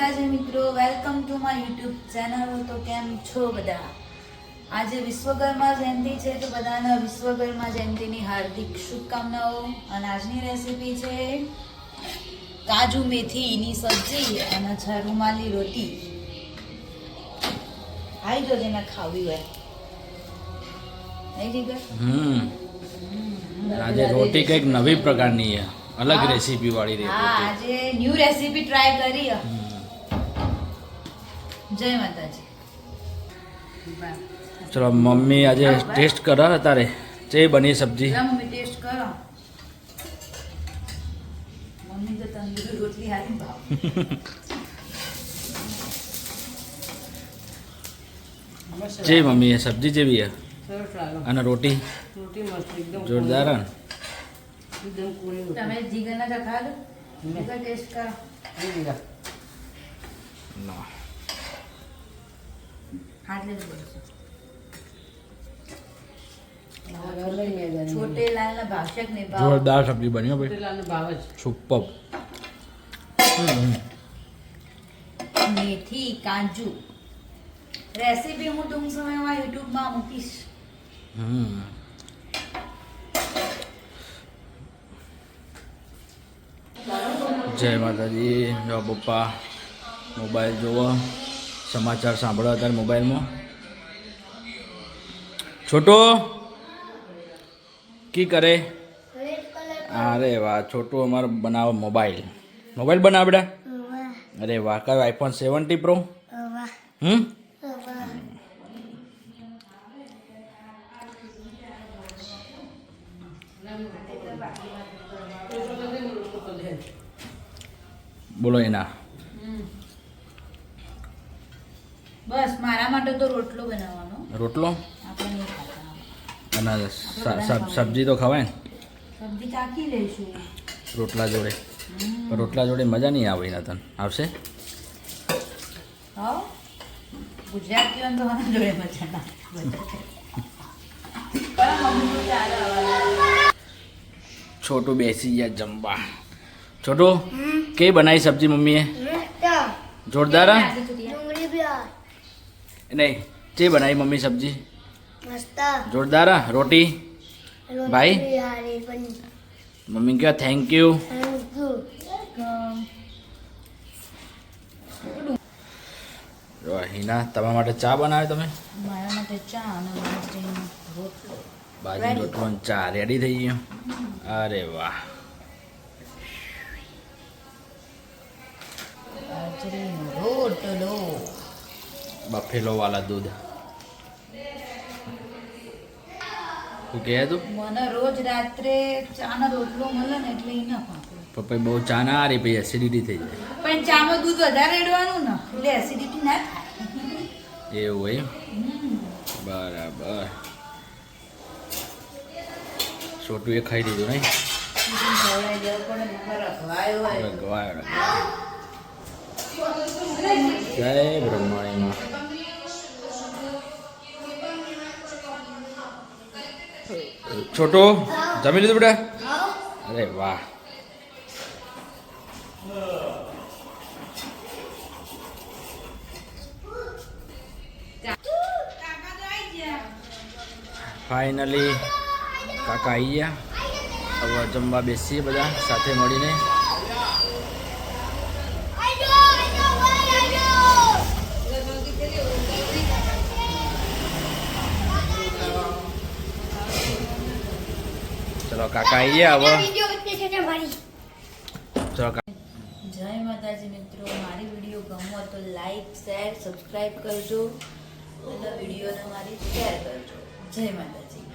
માતાજી મિત્રો welcome to my YouTube channel તો કેમ છો બધા? આજે વિશ્વકર્મા જયંતિ છે તો બધાના વિશ્વકર્મા જયંતિની હાર્દિક શુભકામનાઓ અને આજની રેસીપી છે કાજુ મેથીની સબ્જી અને છે રૂમાલી રોટી. આવી જો જેને ખાવી હોય. આજે રોટી કંઈક નવી પ્રકારની છે. અલગ રેસીપી વાળી હા આજે ન્યૂ રેસીપી ટ્રાય કરી. જય માતાજી. ચલો મમ્મી આજે ટેસ્ટ કરો તારે. જે બની સબ્જી? મમ્મી ટેસ્ટ કરો. મમ્મી તો તંદૂરી રોટલી હારી ભાવ. જે મમ્મી એ સબ્જી જેવી છે? સરસ અને રોટી? રોટી મસ્ત એકદમ જોરદાર એકદમ કોરી તમે જીગરના દો નહીં. ટેસ્ટ કરો. ના. જોરદાર સબ્જી બન્યો ભાઈ. સુપર. મેથી કાજુ. રેસીપી હું ટૂંક સમયમાં યુટ્યુબમાં મૂકીશ. હમ. જય માતાજી જો પપ્પા મોબાઈલ જોવો. સમાચાર સાંભળો અત્યારે મોબાઈલમાં. છોટો, કી કરે? અરે વાહ, છોટું અમારો બનાવો મોબાઈલ. મોબાઈલ બનાવડા? અરે વાહ, કયો આઈફોન સેવન્ટી પ્રો હમ? બોલો એના. બસ મારા માટે તો રોટલો બનાવવાનો. રોટલો? આપણે અને સબ્જી તો ખવાય ને? સબ્જી ચાખી લઈશું. રોટલા જોડે. રોટલા જોડે મજા નહીં આવે એના તને. આવશે? તો જોડે મજા ના. છોટું બેસી ગયા જમવા. છોટું કેવી બનાવી સબ્જી મમ્મીએ? જોરદાર હા? નહીં જે બનાવી મમ્મી સબ્જી? જોરદાર હા? રોટી? ભાઈ? મમ્મી કહો થેન્ક યુ થેન્ક હિના તમારા માટે ચા બનાવે તમે? મારા માટે ચા અને રોટલો. બાજરી રોટલો અને ચા રેડી થઈ ગયો. અરે વાહ. બાજરીનો રોટલો. બફેલો વાલા દૂધ. શું કહે તું? મને રોજ રાત્રે ચાનો રોટલો મળે ને એટલે ઇનફ આપણે પપ્પા બહુ ચા ના હારી પછી એસિડિટી થઈ જાય. પણ ચામાં દૂધ વધારે રેડવાનું ને એટલે એસિડિટી ના થાય. એવું હોય બરાબર. છોટું એ ખાઈ દીધું નહીં? ને જય બ્રહ્માણીમાં. છોટો, જમી લીધું બેટા? અરે વાહ. ફાઇનલી કાકા આવી ગયા. હવે જમવા બેસીએ બધા સાથે મળીને. ચલો કાકા આવી. ગયા હવે ચલો જય માતાજી મિત્રો મારી વીડિયો ગમો તો લાઈક શેર સબસ્ક્રાઈબ કરજો. અને વિડીયોને મારી શેર કરજો. જય માતાજી.